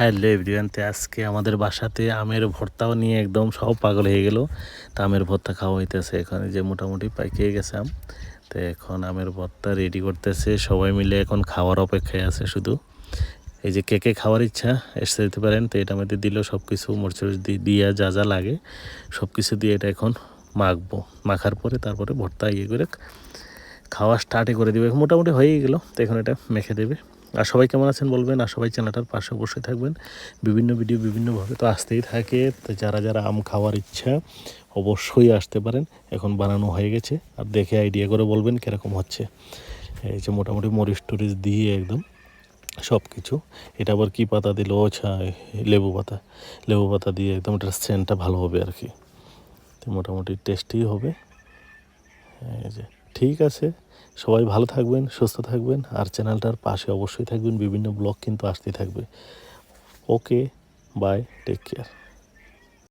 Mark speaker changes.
Speaker 1: Hello এভরিওয়ানতে আজকে আমাদের বাসাতে আমের ভর্তাও নিয়ে একদম সব পাগল হয়ে গেল। তা আমের ভর্তা খাওয়া হইতেছে এখানে যে মোটামুটি পাইকিয়ে গেছে আম। তো এখন আমের ভর্তা রেডি করতেছে, সবাই মিলে এখন খাওয়ার অপেক্ষায় আছে শুধু। এই যে কে কে খাওয়ার ইচ্ছা, এসে দিতে পারেন। তো এটা মধ্যে দিলেও সব কিছু মরচুর দিয়ে যা যা লাগে সব কিছু দিয়ে এটা এখন মাখবো। মাখার পরে তারপরে ভর্তা ইয়ে করে খাওয়া স্টার্টই করে দিবে। মোটামুটি হয়েই গেল। তো এখন এটা মেখে দেবে। আর সবাই কেমন আছেন বলবেন? আর সবাই চ্যানেলটার পাশে অবশ্যই থাকবেন। বিভিন্ন ভিডিও বিভিন্নভাবে তো আসতেই থাকে। তো যারা যারা আম খাওয়ার ইচ্ছা, অবশ্যই আসতে পারেন। এখন বানানো হয়ে গেছে। আর দেখে আইডিয়া করে বলবেন কীরকম হচ্ছে। এই যে মোটামুটি মরিচ টরিচ দিয়ে একদম সব কিছু এটা আবার কী পাতা দিল? আচ্ছা লেবু পাতা। লেবু পাতা দিয়ে একদম এটার সেন্টটা ভালো হবে আর কি তো মোটামুটি টেস্টি হবে। এই যে ঠিক আছে। সবাই ভালো থাকবেন, সুস্থ থাকবেন, আর চ্যানেলটার পাশে অবশ্যই থাকবেন। বিভিন্ন ব্লগ কিন্তু আসতেই থাকবে। Okay bye take care